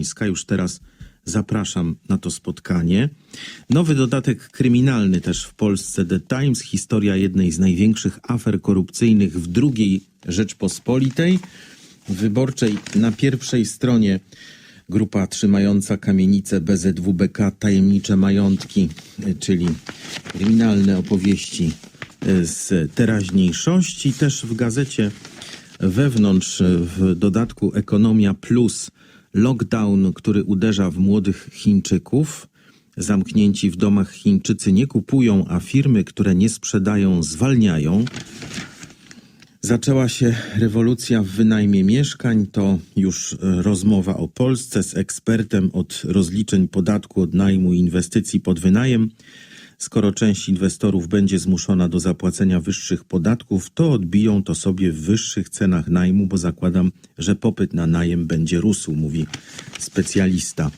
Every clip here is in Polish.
Gdańska. Już teraz zapraszam na to spotkanie. Nowy dodatek kryminalny też w Polsce. The Times, historia jednej z największych afer korupcyjnych w II Rzeczpospolitej. Wyborczej na pierwszej stronie grupa trzymająca kamienicę BZWBK Tajemnicze Majątki, czyli kryminalne opowieści y, z teraźniejszości. Też w gazecie wewnątrz, w dodatku Ekonomia Plus, lockdown, który uderza w młodych Chińczyków. Zamknięci w domach Chińczycy nie kupują, a firmy, które nie sprzedają, zwalniają. Zaczęła się rewolucja w wynajmie mieszkań. To już e, rozmowa o Polsce z ekspertem od rozliczeń podatku od najmu i inwestycji pod wynajem. Skoro część inwestorów będzie zmuszona do zapłacenia wyższych podatków, to odbiją to sobie w wyższych cenach najmu, bo zakładam, że popyt na najem będzie rósł, mówi specjalista.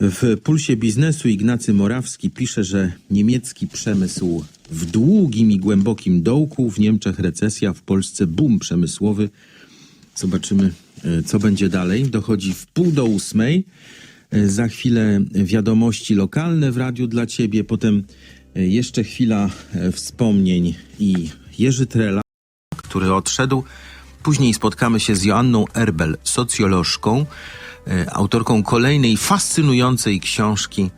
W Pulsie Biznesu Ignacy Morawski pisze, że niemiecki przemysł w długim i głębokim dołku, w Niemczech recesja, w Polsce boom przemysłowy. Zobaczymy, e, co będzie dalej. Dochodzi w pół do ósmej. E, Za chwilę wiadomości lokalne w radiu dla ciebie, potem e, jeszcze chwila e, wspomnień i Jerzy Trela, który odszedł. Później spotkamy się z Joanną Erbel, socjolożką, autorką kolejnej fascynującej książki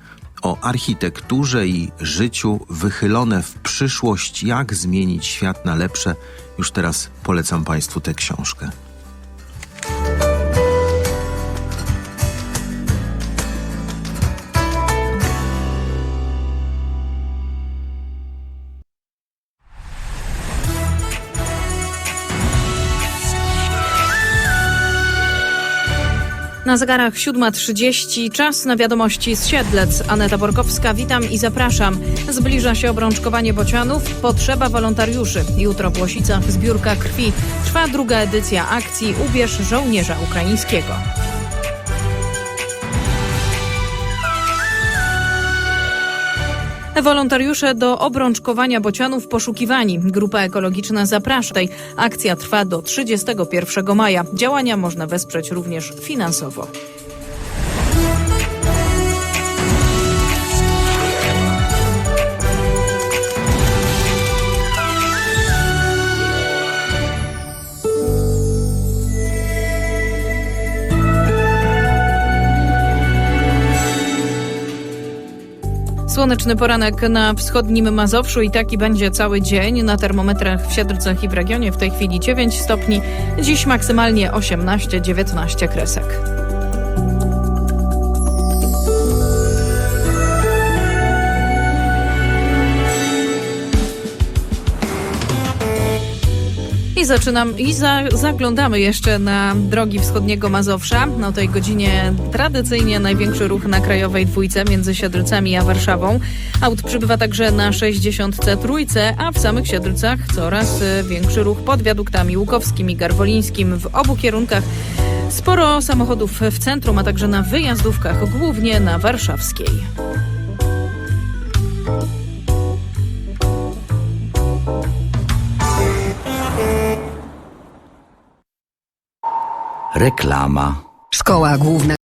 o architekturze i życiu wychylone w przyszłość, jak zmienić świat na lepsze. Już teraz polecam Państwu tę książkę. Na zegarach 7.30 czas na wiadomości z Siedlec. Aneta Borkowska, witam i zapraszam. Zbliża się obrączkowanie bocianów. Potrzeba wolontariuszy. Jutro w Łosicach zbiórka krwi. Trwa druga edycja akcji Ubierz żołnierza ukraińskiego. Wolontariusze do obrączkowania bocianów poszukiwani. Grupa ekologiczna zaprasza. Tej akcja trwa do 31 maja. Działania można wesprzeć również finansowo. Słoneczny poranek na wschodnim Mazowszu i taki będzie cały dzień. Na termometrach w Siedlcach i w regionie w tej chwili 9 stopni, dziś maksymalnie 18-19 kresek. Zaczynam i za, zaglądamy jeszcze na drogi wschodniego Mazowsza. O tej godzinie tradycyjnie największy ruch na krajowej dwójce między Siedlcami a Warszawą. Aut przybywa także na 60 trójce, a w samych Siedlcach coraz y, większy ruch pod wiaduktami Łukowskim i Garwolińskim w obu kierunkach. Sporo samochodów w centrum, a także na wyjazdówkach, głównie na warszawskiej. Reklama. Szkoła Główna